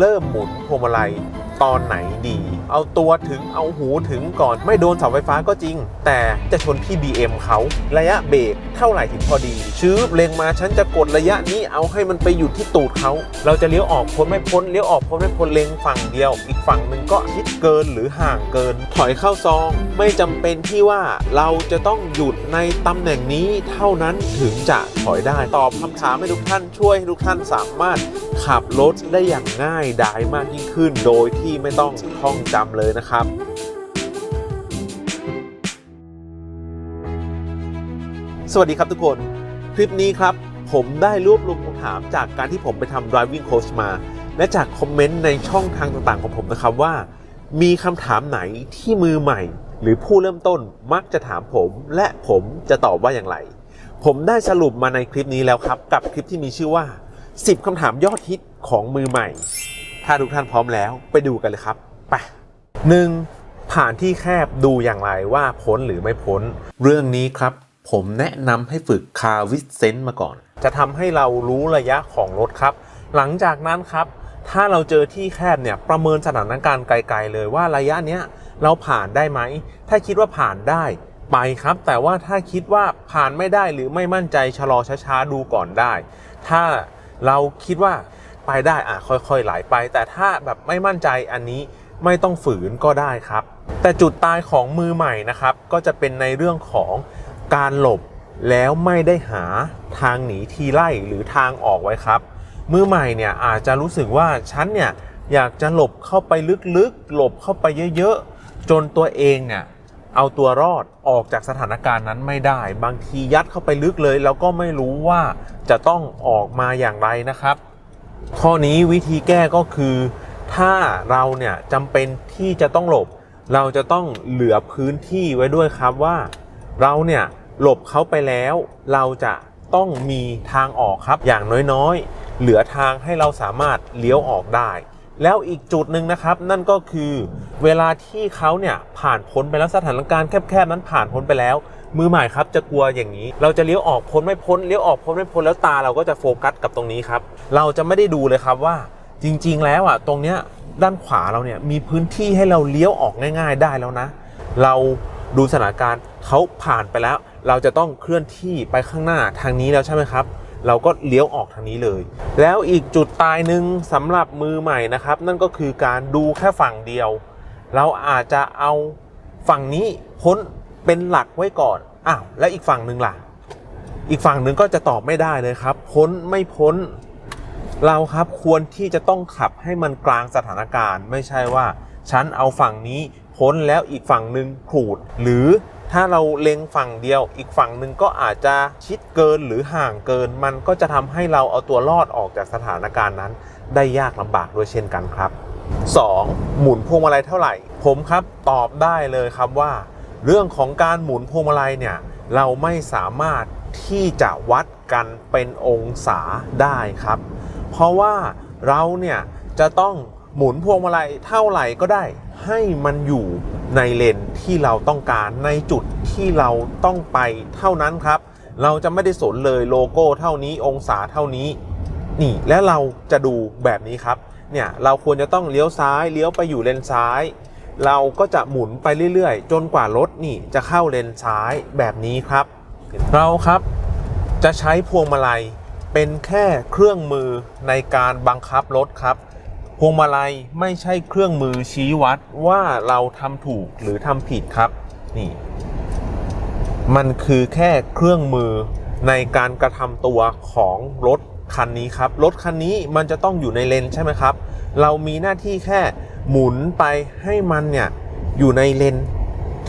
เริ่มหมุนพวงมาลัย ตอนไหนดี เอาตัวถึงเอาหูถึงก่อนไม่โดนเสาไฟฟ้าก็จริง แต่จะชนพี่ BM เขาระยะเบรกเท่าไหร่ถึงพอดี ชื้อเลงมาฉันจะกดระยะนี้เอาให้มันไปอยู่ที่ตูดเขาเราจะเลี้ยวออกพ้นไม่พ้นเลี้ยวออกพ้นไม่พ้นเลงฝั่งเดียว อีกฝั่งหนึ่งก็ชิดเกินหรือห่างเกิน ถอยเข้าซอง ไม่จำเป็นที่ว่าเราจะต้องหยุดในตำแหน่งนี้เท่านั้นถึงจะถอยได้ตอบคำถามให้ทุกท่านช่วยให้ทุกท่านสามารถขับรถได้อย่างง่ายดายมากยิ่งขึ้นโดยที่ที่ไม่ต้องท่องจำเลยนะครับสวัสดีครับทุกคน คลิปนี้ครับ ผมได้รวบรวมคำถามจากการที่ผมไปทำ driving coach มา และจากคอมเมนต์ในช่องทางต่างๆของผมนะครับว่า มีคำถามไหนที่มือใหม่ หรือผู้เริ่มต้นมักจะถามผม และผมจะตอบว่าอย่างไร ผมได้สรุปมาในคลิปนี้แล้วครับ กับคลิปที่มีชื่อว่า 10คำถามยอดฮิตของมือใหม่ ถ้าทุกท่านพร้อมแล้วไปดูกันเลยครับไปหนึ่งผ่านที่แคบดูอย่างไรว่าพ้นหรือไม่พ้น เรื่องนี้ครับ ผมแนะนำให้ฝึกคาวิสเซนต์มาก่อน จะทำให้เรารู้ระยะของรถครับ หลังจากนั้นครับถ้าเราเจอที่แคบเนี่ยประเมินสถานการณ์ไกลๆเลยว่าระยะเนี้ยเราผ่านได้ไหม ถ้าคิดว่าผ่านได้ไปครับ แต่ว่าถ้าคิดว่าผ่านไม่ได้หรือไม่มั่นใจชะลอช้าๆดูก่อนได้ ถ้าเราคิดว่า ไปได้อะค่อยๆไหลไป แต่ถ้าแบบไม่มั่นใจอันนี้ไม่ต้องฝืนก็ได้ครับ แต่จุดตายของมือใหม่นะครับ ก็จะเป็นในเรื่องของการหลบแล้วไม่ได้หาทางหนีทีไล่หรือทางออกไว้ครับ มือใหม่เนี่ยอาจจะรู้สึกว่าฉันเนี่ยอยากจะหลบเข้าไปลึกๆ หลบเข้าไปเยอะๆ จนตัวเองเนี่ยเอาตัวรอดออกจากสถานการณ์นั้นไม่ได้ บางทียัดเข้าไปลึกเลย แล้วก็ไม่รู้ว่าจะต้องออกมาอย่างไรนะครับ ข้อนี้วิธีแก้ก็คือถ้าเราเนี่ยจำเป็นที่จะต้องหลบ เราจะต้องเหลือพื้นที่ไว้ด้วยครับว่า เราเนี่ยหลบเขาไปแล้ว เราจะต้องมีทางออกครับอย่างน้อยๆ เหลือทางให้เราสามารถเลี้ยวออกได้ แล้วอีกจุดหนึ่งนะครับ นั่นก็คือเวลาที่เขาเนี่ยผ่านพ้นไปแล้วสถานการณ์แคบๆนั้นผ่านพ้นไปแล้ว มือใหม่ครับจะกลัวอย่างนี้ เราจะเลี้ยวออกพ้นไม่พ้นเลี้ยวออกพ้นไม่พ้นแล้วตาเราก็จะโฟกัสกับตรงนี้ครับ เราจะไม่ได้ดูเลยครับว่าจริง ๆ แล้วอะตรงเนี้ยด้านขวาเราเนี่ยมีพื้นที่ให้เราเลี้ยวออกง่าย ๆ ได้แล้วนะ เราดูสถานการณ์เขาผ่านไปแล้ว เราจะต้องเคลื่อนที่ไปข้างหน้าทางนี้แล้วใช่ไหมครับ เราก็เลี้ยวออกทางนี้เลย แล้วอีกจุดตายหนึ่งสำหรับมือใหม่นะครับ นั่นก็คือการดูแค่ฝั่งเดียว เราอาจจะเอาฝั่งนี้พ้น เป็นหลักไว้ก่อนอ้าวแล้วอีกฝั่งหนึ่งล่ะ อีกฝั่งหนึ่งก็จะตอบไม่ได้เลยครับ พ้นไม่พ้น เราครับควรที่จะต้องขับให้มันกลางสถานการณ์ ไม่ใช่ว่าฉันเอาฝั่งนี้พ้นแล้วอีกฝั่งหนึ่งขูด หรือถ้าเราเล็งฝั่งเดียว อีกฝั่งหนึ่งก็อาจจะชิดเกินหรือห่างเกิน มันก็จะทำให้เราเอาตัวรอดออกจากสถานการณ์นั้น ได้ยากลำบากด้วยเช่นกันครับ 2. หมุนพวงมาลัยเท่าไหร่ ผมครับตอบได้เลยครับว่า เรื่องของการหมุนพวงมาลัยเนี่ยเราไม่สามารถที่จะวัดกันเป็นองศาได้ครับ เพราะว่าเราเนี่ยจะต้องหมุนพวงมาลัยเท่าไหร่ก็ได้ ให้มันอยู่ในเลนที่เราต้องการในจุดที่เราต้องไปเท่านั้นครับ เราจะไม่ได้สนเลยโลโก้เท่านี้องศาเท่านี้ นี่ และเราจะดูแบบนี้ครับเนี่ยเราควรจะต้องเลี้ยวซ้ายเลี้ยวไปอยู่เลนซ้าย เราก็จะหมุนไปเรื่อยๆ จนกว่ารถนี่จะเข้าเลนซ้ายแบบนี้ครับ เราครับจะใช้พวงมาลัยเป็นแค่เครื่องมือในการบังคับรถครับ พวงมาลัยไม่ใช่เครื่องมือชี้วัดว่าเราทำถูกหรือทำผิดครับนี่ มันคือแค่เครื่องมือในการกระทำตัวของรถคันนี้ครับ รถคันนี้มันจะต้องอยู่ในเลนใช่ไหมครับ เรามีหน้าที่แค่ หมุนไปให้มันเนี่ยอยู่ในเลน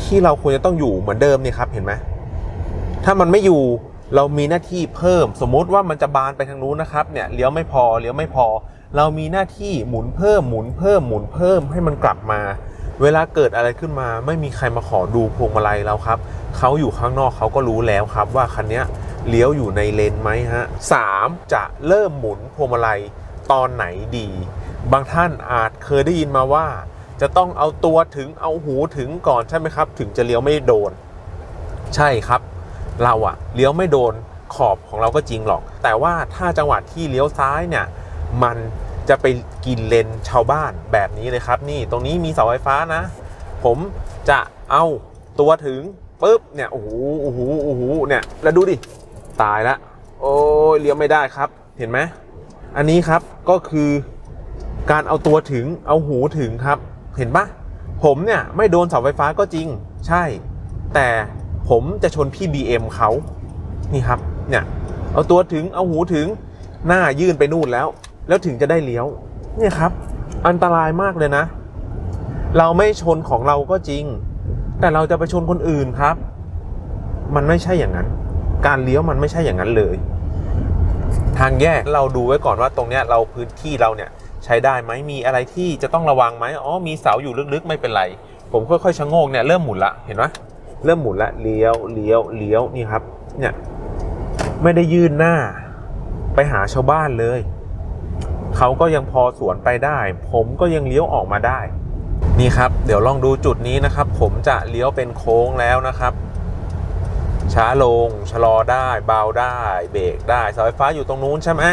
ที่เราควรจะต้องอยู่เหมือนเดิมเนี่ยครับเห็นไหมถ้ามันไม่อยู่เรามีหน้าที่เพิ่ม สมมุติว่ามันจะบานไปทางนู้นนะครับเนี่ยเลี้ยวไม่พอเลี้ยวไม่พอ เรามีหน้าที่หมุนเพิ่มหมุนเพิ่มหมุนเพิ่มให้มันกลับมา เวลาเกิดอะไรขึ้นมา ไม่มีใครมาขอดูพวงมาลัยเราครับเขาอยู่ข้างนอกเขาก็รู้แล้วครับ ว่าคันนี้เลี้ยวอยู่ในเลนไหมฮะสามจะเริ่มหมุนพวงมาลัยตอนไหนดี บางท่านอาจเคยได้ยินมาว่า จะต้องเอาตัวถึงเอาหูถึงก่อนใช่ไหมครับ ถึงจะเลี้ยวไม่โดน ใช่ครับ เราอะเลี้ยวไม่โดนขอบของเราก็จริงหรอก แต่ว่าถ้าจังหวะที่เลี้ยวซ้ายเนี่ยมันจะไปกินเลนชาวบ้านแบบนี้เลยครับ นี่ตรงนี้มีเสาไฟฟ้านะ ผมจะเอาตัวถึงปุ๊บเนี่ยโอ้โหโอ้โหโอ้โหเนี่ยแล้วดูดิตายละโอ้เลี้ยวไม่ได้ครับ เห็นไหมอันนี้ครับก็คือ การเอาตัวถึงเอาหูถึงครับ เห็นปะผมเนี่ยไม่โดนเสาไฟฟ้าก็จริง ใช่ แต่ผมจะชนพี่ BM เขานี่ครับเนี่ยเอาตัวถึงเอาหูถึงหน้ายื่นไปนู่นแล้ว แล้วถึงจะได้เลี้ยว เนี่ยครับ อันตรายมากเลยนะ เราไม่ชนของเราก็จริง แต่เราจะไปชนคนอื่นครับ มันไม่ใช่อย่างนั้น การเลี้ยวมันไม่ใช่อย่างนั้นเลย ทางแยกเราดูไว้ก่อนว่าตรงเนี้ยเราพื้นที่เราเนี่ย ใช้ได้ไหมมีอะไรที่จะต้องระวังไหมอ๋อมีเสาอยู่ลึกๆไม่เป็นไร ผมค่อยๆชะโงกเนี่ยเริ่มหมุนละเห็นไหมเริ่มหมุนละเลี้ยวเลี้ยวเลี้ยวนี่ครับเนี่ยไม่ได้ยื่นหน้าไปหาชาวบ้านเลย เขาก็ยังพอสวนไปได้ ผมก็ยังเลี้ยวออกมาได้ นี่ครับ เดี๋ยวลองดูจุดนี้นะครับ ผมจะเลี้ยวเป็นโค้งแล้วนะครับ ช้าลงชะลอได้เบาได้ เบรกได้เสาไฟฟ้าอยู่ตรงนู้นใช่ไหม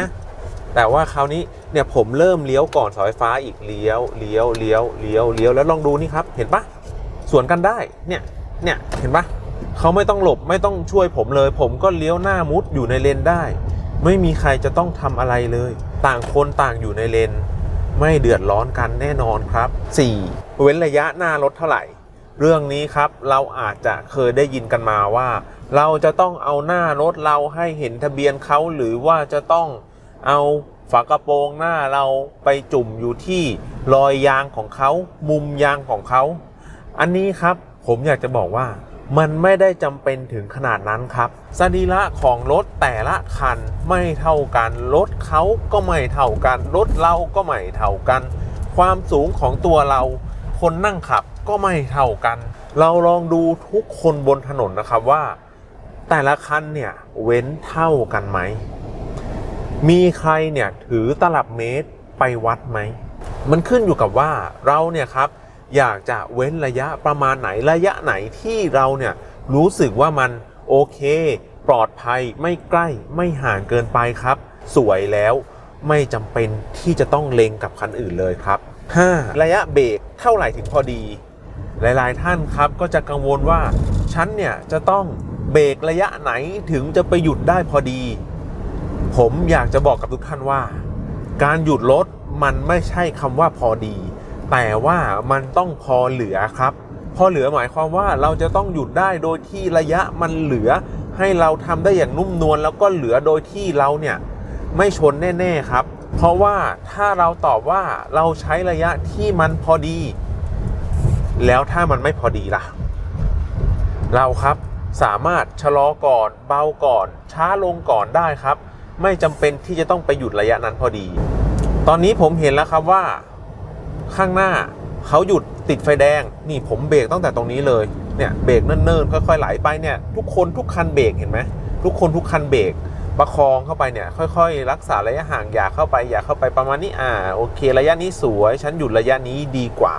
แต่ว่าคราวนี้เนี่ยผมเริ่มเลี้ยวก่อนเสาไฟฟ้าอีกเลี้ยวเลี้ยวเลี้ยวเลี้ยวเลี้ยวแล้วลองดูนี่ครับ เห็นปะสวนกันได้เนี่ยเนี่ยเห็นปะเขาไม่ต้องหลบไม่ต้องช่วยผมเลย ผมก็เลี้ยวหน้ามุดอยู่ในเลนได้ ไม่มีใครจะต้องทำอะไรเลย ต่างคนต่างอยู่ในเลน ไม่เดือดร้อนกันแน่นอนครับ 4. เว้นระยะหน้ารถเท่าไหร่ เรื่องนี้ครับเราอาจจะเคยได้ยินกันมาว่า เราจะต้องเอาหน้ารถเราให้เห็นทะเบียนเขาหรือว่าจะต้อง เอาฝากระโปรงหน้าเราไปจุ่มอยู่ที่รอยยางของเขา มุมยางของเขา อันนี้ครับผมอยากจะบอกว่ามันไม่ได้จำเป็นถึงขนาดนั้นครับสรีระของรถแต่ละคันไม่เท่ากัน รถเขาก็ไม่เท่ากัน รถเราก็ไม่เท่ากัน ความสูงของตัวเรา คนนั่งขับก็ไม่เท่ากัน เราลองดูทุกคนบนถนนนะครับว่า แต่ละคันเนี่ยเว้นเท่ากันไหม มีใครเนี่ยถือตลับเมตรไปวัดไหม มันขึ้นอยู่กับว่าเราเนี่ยครับอยากจะเว้นระยะประมาณไหนระยะไหนที่เราเนี่ยรู้สึกว่ามันโอเค ปลอดภัยไม่ใกล้ไม่ห่างเกินไปครับ สวยแล้วไม่จำเป็นที่จะต้องเล็งกับคันอื่นเลยครับ 5. ระยะเบรกเท่าไหร่ถึงพอดี หลายๆท่านครับก็จะกังวลว่าฉันเนี่ยจะต้องเบรกระยะไหนถึงจะไปหยุดได้พอดี ผมอยากจะบอกกับทุกท่านว่า การหยุดรถมันไม่ใช่คำว่าพอดี แต่ว่ามันต้องพอเหลือครับ พอเหลือหมายความว่าเราจะต้องหยุดได้โดยที่ระยะมันเหลือ ให้เราทำได้อย่างนุ่มนวลแล้วก็เหลือโดยที่เราเนี่ยไม่ชนแน่ๆครับ เพราะว่าถ้าเราตอบว่าเราใช้ระยะที่มันพอดี แล้วถ้ามันไม่พอดีล่ะ เราครับสามารถชะลอก่อน เบาก่อน ช้าลงก่อนได้ครับ ไม่จำเป็นที่จะต้องไปหยุดระยะนั้นพอดี ตอนนี้ผมเห็นแล้วครับว่า ข้างหน้าเขาหยุดติดไฟแดง นี่ผมเบรกตั้งแต่ตรงนี้เลยเนี่ยเบรกเนิ่นๆค่อยๆไหลไปเนี่ยทุกคนทุกคันเบรกเห็นไหมทุกคนทุกคันเบรกประคองเข้าไปเนี่ยค่อย ๆ รักษาระยะห่างอย่าเข้าไปอย่าเข้าไปประมาณนี้อ่าโอเค ระยะนี้สวยฉันหยุดระยะนี้ดีกว่า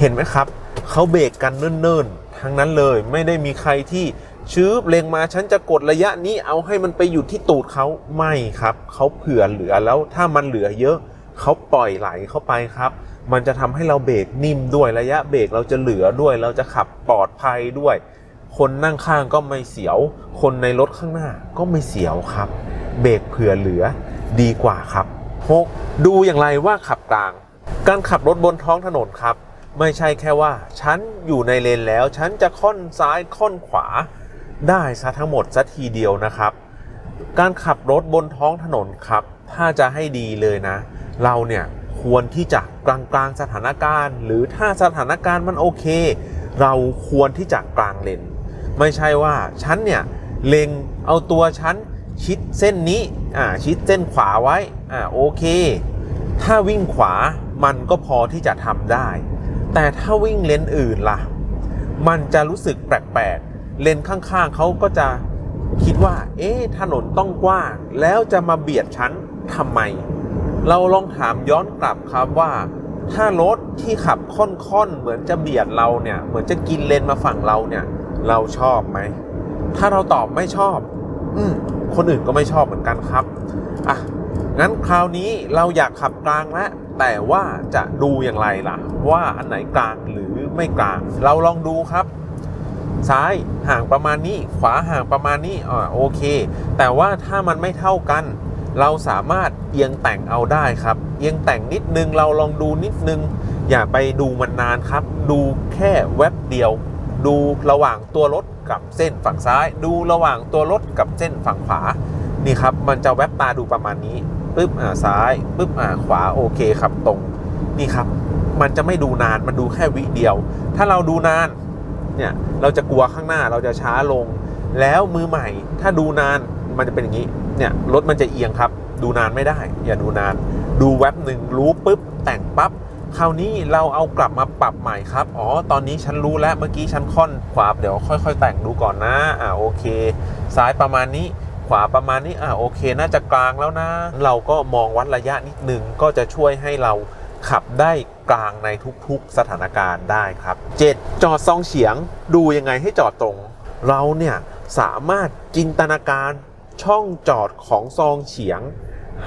เห็นไหมครับเขาเบรกกันเนิ่นๆทั้งนั้นเลยไม่ได้มีใครที่ ชื้อเล็งมาฉันจะกดระยะนี้เอาให้มันไปหยุดที่ตูดเขาไม่ครับเขาเผื่อเหลือแล้วถ้ามันเหลือเยอะเขาปล่อยไหลเข้าไปครับ มันจะทำให้เราเบรกนิ่มด้วยระยะเบรกเราจะเหลือด้วย เราจะขับปลอดภัยด้วย คนนั่งข้างก็ไม่เสียว คนในรถข้างหน้าก็ไม่เสียวครับ เบรกเผื่อเหลือดีกว่าครับ 6. ดูอย่างไรว่าขับกลาง การขับรถบนท้องถนนครับ ไม่ใช่แค่ว่า ฉันอยู่ในเลนแล้ว ฉันจะค่อนซ้ายค่อนขวา ได้ซะทั้งหมดซะทีเดียวนะครับ การขับรถบนท้องถนนครับ ถ้าจะให้ดีเลยนะ เราเนี่ยควรที่จะกลางกลางๆสถานการณ์ หรือถ้าสถานการณ์มันโอเค เราควรที่จะกลางเลนไม่ใช่ว่าฉันเนี่ยเลงเอาตัวฉันชิดเส้นนี้อ่าชิดเส้นขวาไว้อ่าโอเค ถ้าวิ่งขวามันก็พอที่จะทำได้ แต่ถ้าวิ่งเลนอื่นล่ะ มันจะรู้สึกแปลกๆ เลนข้างๆเขาก็จะคิดว่า เอ๊ะถนนต้องกว้าง แล้วจะมาเบียดฉันทำไม เราลองถามย้อนกลับครับว่า ถ้ารถที่ขับค่อนๆเหมือนจะเบียดเราเนี่ย เหมือนจะกินเลนมาฝั่งเราเนี่ย เราชอบไหม ถ้าเราตอบไม่ชอบ อืมคนอื่นก็ไม่ชอบเหมือนกันครับอะงั้นคราวนี้เราอยากขับกลางแล้วแต่ว่าจะดูอย่างไรล่ะ ว่าอันไหนกลางหรือไม่กลาง เราลองดูครับ ซ้ายห่างประมาณนี้ ขวาห่างประมาณนี้อ่าโอเค แต่ว่าถ้ามันไม่เท่ากัน เราสามารถเอียงแต่งเอาได้ครับ เอียงแต่งนิดนึงเราลองดูนิดนึง อย่าไปดูมันนานครับ ดูแค่แวบเดียว ดูระหว่างตัวรถกับเส้นฝั่งซ้าย ดูระหว่างตัวรถกับเส้นฝั่งขวานี่ครับมันจะแวบตาดูประมาณนี้ปึ๊บอ่าซ้ายปึ๊บอ่าขวาโอเคครับตรงนี่ครับ มันจะไม่ดูนานมันดูแค่วิเดียว ถ้าเราดูนาน เนี่ยเราจะกลัวข้างหน้าเราจะช้าลง แล้วมือใหม่ ถ้าดูนานมันจะเป็นอย่างนี้เนี่ยรถมันจะเอียงครับ ดูนานไม่ได้ อย่าดูนาน ดูแวบหนึ่งรู้ปุ๊บ แต่งปั๊บคราวนี้เราเอากลับมาปรับใหม่ครับ อ๋อ ตอนนี้ฉันรู้แล้ว เมื่อกี้ฉันค่อนขวาเดี๋ยวค่อย ๆ แต่งดูก่อนนะ อ่าโอเค ซ้ายประมาณนี้ ขวาประมาณนี้ อ่าโอเค น่าจะกลางแล้วนะ เราก็มองวัดระยะนิดนึง ก็จะช่วยให้เรา ขับได้กลางในทุกๆสถานการณ์ได้ครับ 7. จอดซองเฉียงดูยังไงให้จอดตรง เราเนี่ยสามารถจินตนาการช่องจอดของซองเฉียง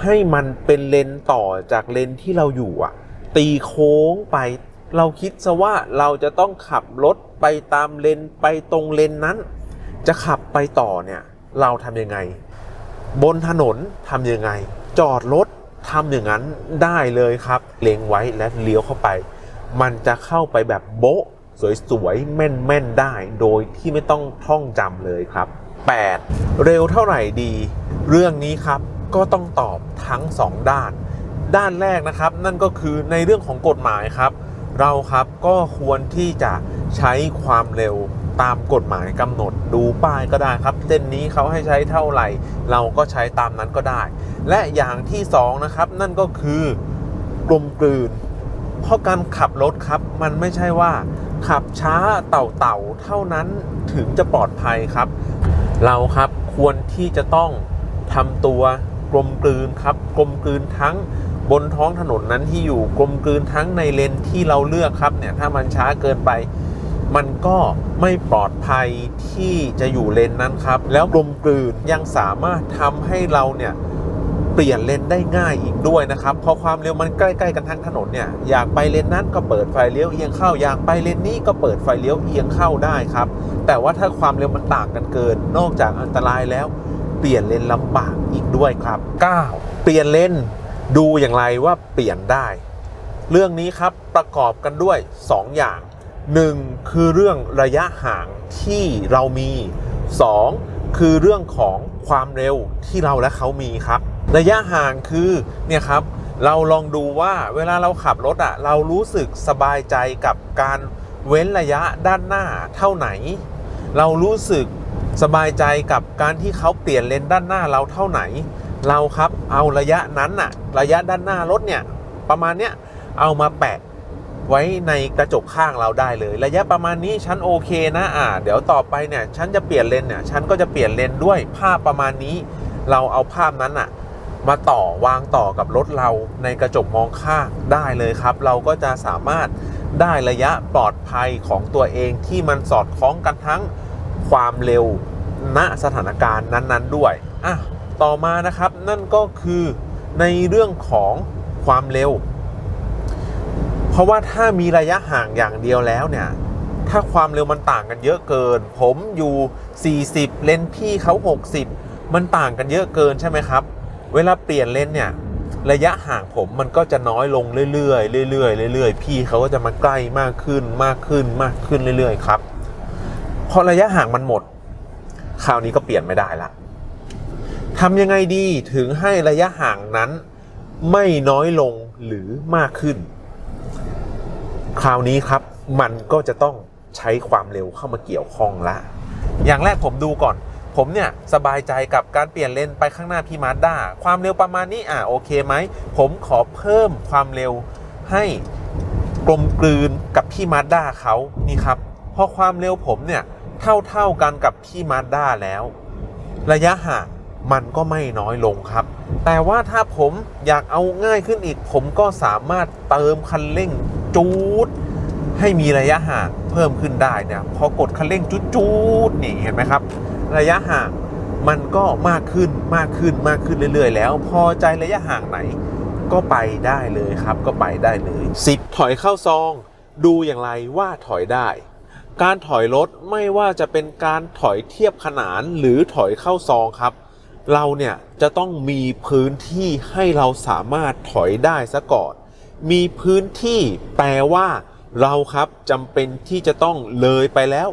ให้มันเป็นเลนต่อจากเลนที่เราอยู่อะตีโค้งไป เราคิดซะว่าเราจะต้องขับรถไปตามเลนไปตรงเลนนั้น จะขับไปต่อเนี่ยเราทำยังไง บนถนนทำยังไง จอดรถ ทำอย่างนั้นได้เลยครับ เล็งไว้และเลี้ยวเข้าไป มันจะเข้าไปแบบโบ๊ะสวยๆแม่นๆได้ โดยที่ไม่ต้องท่องจำเลยครับ 8. เร็วเท่าไหร่ดี เรื่องนี้ครับก็ต้องตอบทั้ง 2 ด้าน ด้านแรกนะครับ นั่นก็คือในเรื่องของกฎหมายครับ เราครับก็ควรที่จะใช้ความเร็ว ตามกฎหมายกำหนดดูป้ายก็ได้ครับเส้นนี้เขาให้ใช้เท่าไหร่ เราก็ใช้ตามนั้นก็ได้ และอย่างที่สองนะครับนั่นก็คือกลมกลืน เพราะการขับรถครับมันไม่ใช่ว่า ขับช้าเต่าเต่าๆเท่านั้นถึงจะปลอดภัยครับ เราครับควรที่จะต้องทำตัวกลมกลืนครับกลมกลืนทั้งบนท้องถนนนั้นที่อยู่กลมกลืนทั้งในเลนที่เราเลือกครับเนี่ยถ้ามันช้าเกินไป มันก็ไม่ปลอดภัยที่จะอยู่เลนนั้นครับ แล้วกลมกลืนยังสามารถทำให้เราเนี่ยเปลี่ยนเลนได้ง่ายอีกด้วยนะครับเพราะความเร็วมันใกล้ๆกันทั้งถนนเนี่ยอยากไปเลนนั้นก็เปิดไฟเลี้ยวเอียงเข้าอยากไปเลนนี้ก็เปิดไฟเลี้ยวเอียงเข้าได้ครับ แต่ว่าถ้าความเร็วมันต่างกันเกิน นอกจากอันตรายแล้ว เปลี่ยนเลนลำบากอีกด้วยครับ 9. เปลี่ยนเลนดูอย่างไรว่าเปลี่ยนได้ เรื่องนี้ครับประกอบกันด้วย 2 อย่าง 1. คือเรื่องระยะห่างที่เรามี 2. คือเรื่องของความเร็วที่เราและเขามีครับ ระยะห่างคือเนี่ยครับเราลองดูว่าเวลาเราขับรถอะเรารู้สึกสบายใจกับการเว้นระยะด้านหน้าเท่าไหน เรารู้สึกสบายใจกับการที่เขาเปลี่ยนเลนด้านหน้าเราเท่าไหน เราครับเอาระยะนั้นอะระยะด้านหน้ารถเนี่ยประมาณเนี้ยเอามาแปะ ไว้ในกระจกข้างเราได้เลย ระยะประมาณนี้ฉันโอเคนะอ่าเดี๋ยวต่อไปเนี่ยฉันจะเปลี่ยนเลนเนี่ยฉันก็จะเปลี่ยนเลนด้วยภาพประมาณนี้ เราเอาภาพนั้นอะมาต่อวางต่อกับรถเราในกระจกมองข้างได้เลยครับ เราก็จะสามารถได้ระยะปลอดภัยของตัวเองที่มันสอดคล้องกันทั้งความเร็วณสถานการณ์นั้น ๆ ด้วยอะต่อมานะครับนั่นก็คือในเรื่องของความเร็ว เพราะว่าถ้ามีระยะห่างอย่างเดียวแล้วเนี่ย ถ้าความเร็วมันต่างกันเยอะเกิน ผมอยู่ 40 เลนพี่เขา 60 มันต่างกันเยอะเกินใช่ไหมครับ เวลาเปลี่ยนเลนเนี่ยระยะห่างผมมันก็จะน้อยลงเรื่อยๆเรื่อยๆเรื่อยๆพี่เขาก็จะมาใกล้มากขึ้นมากขึ้นมากขึ้นเรื่อยๆครับ พอระยะห่างมันหมด คราวนี้ก็เปลี่ยนไม่ได้ละทำยังไงดีถึงให้ระยะห่างนั้น ไม่น้อยลงหรือมากขึ้น คราวนี้ครับมันก็จะต้องใช้ความเร็วเข้ามาเกี่ยวข้องละอย่างแรกผมดูก่อน ผมเนี่ยสบายใจกับการเปลี่ยนเลนไปข้างหน้าพี่มาด้าความเร็วประมาณนี้อะโอเคไหมผมขอเพิ่มความเร็วให้กลมกลืนกับพี่มาด้าเขานี่ครับพอความเร็วผมเนี่ยเท่าเท่าๆกันกับพี่มาด้าแล้ว ระยะห่างมันก็ไม่น้อยลงครับ แต่ว่าถ้าผมอยากเอาง่ายขึ้นอีก ผมก็สามารถเติมคันเร่ง จูดให้มีระยะห่างเพิ่มขึ้นได้เนี่ยพอกดคันเร่งจูดจูดนี่เห็นไหมครับ ระยะห่างมันก็มากขึ้นมากขึ้นมากขึ้นเรื่อย ๆ แล้ว พอใจระยะห่างไหน ก็ไปได้เลยครับ ก็ไปได้เลย 10 ถอยเข้าซอง ดูอย่างไรว่าถอยได้ การถอยรถไม่ว่าจะเป็นการถอยเทียบขนานหรือถอยเข้าซองครับ เราเนี่ยจะต้องมีพื้นที่ให้เราสามารถถอยได้ซะก่อน มีพื้นที่แปลว่าเราครับจำเป็นที่จะต้องเลยไปแล้ว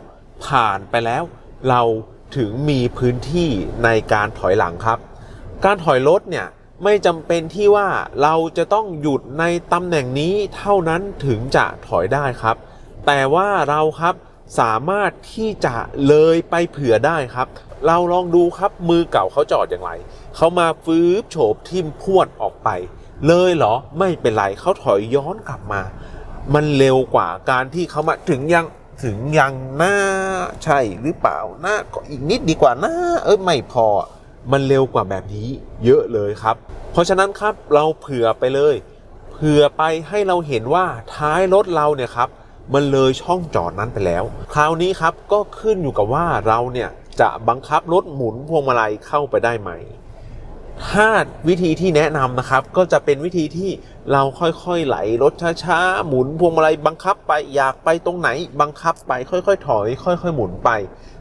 ผ่านไปแล้ว เราถึงมีพื้นที่ในการถอยหลังครับ การถอยรถเนี่ยไม่จำเป็นที่ว่าเราจะต้องหยุดในตำแหน่งนี้เท่านั้นถึงจะถอยได้ครับ แต่ว่าเราครับสามารถที่จะเลยไปเผื่อได้ครับ เราลองดูครับมือเก่าเขาจอดอย่างไร เขามาฟื้บโฉบทิ่มพวดออกไป เลยเหรอไม่เป็นไรเขาถอยย้อนกลับมา มันเร็วกว่าการที่เขามาถึงยังถึงยังหน้าใช่หรือเปล่าหน้าก็อีกนิดดีกว่าหน้าเอ้ยไม่พอ มันเร็วกว่าแบบนี้เยอะเลยครับ เพราะฉะนั้นครับเราเผื่อไปเลย เผื่อไปให้เราเห็นว่าท้ายรถเราเนี่ยครับมันเลยช่องจอดนั้นไปแล้ว คราวนี้ครับก็ขึ้นอยู่กับว่าเราเนี่ยจะบังคับรถหมุนพวงมาลัยเข้าไปได้ไหม ถ้าวิธีที่แนะนำนะครับ ก็จะเป็นวิธีที่เราค่อยๆไหลรถช้าๆหมุนพวงมาลัยบังคับไปอยากไปตรงไหนบังคับไปค่อยๆ ถอย ค่อย ๆ หมุนไป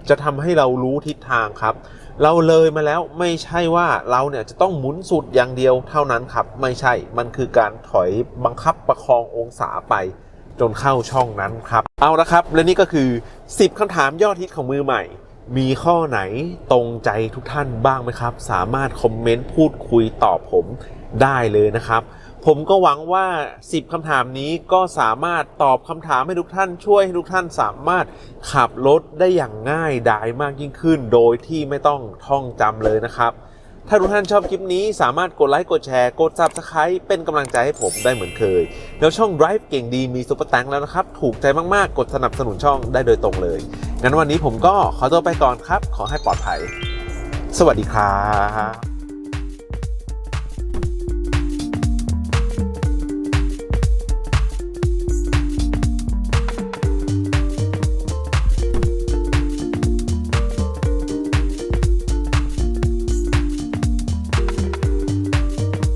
จะทำให้เรารู้ทิศทางครับ เราเลยมาแล้วไม่ใช่ว่าเราเนี่ยจะต้องหมุนสุดอย่างเดียวเท่านั้นครับ ไม่ใช่มันคือการถอยบังคับประคององศาไปจนเข้าช่องนั้นครับ เอาละครับ และนี่ก็คือ 10คำถามยอดฮิตของมือใหม่ มีข้อไหนตรงใจทุกท่านบ้างไหมครับ สามารถคอมเมนต์พูดคุยตอบผมได้เลยนะครับ ผมก็หวังว่า 10คำถามนี้ก็สามารถตอบคำถามให้ทุกท่านช่วยให้ทุกท่านสามารถขับรถได้อย่างง่ายดายมากยิ่งขึ้น โดยที่ไม่ต้องท่องจำเลยนะครับ ถ้าทุกท่านชอบคลิปนี้สามารถกดไลค์กดแชร์กด Subscribe เป็นกำลังใจให้ผมได้เหมือนเคย แล้วช่อง Drive เก่งดีมีซุปเปอร์แตงแล้วนะครับ ถูกใจมากๆ กดสนับสนุนช่องได้โดยตรงเลย งั้นวันนี้ผมก็ขอตัวไปก่อนครับ ขอให้ปลอดภัย สวัสดีครับ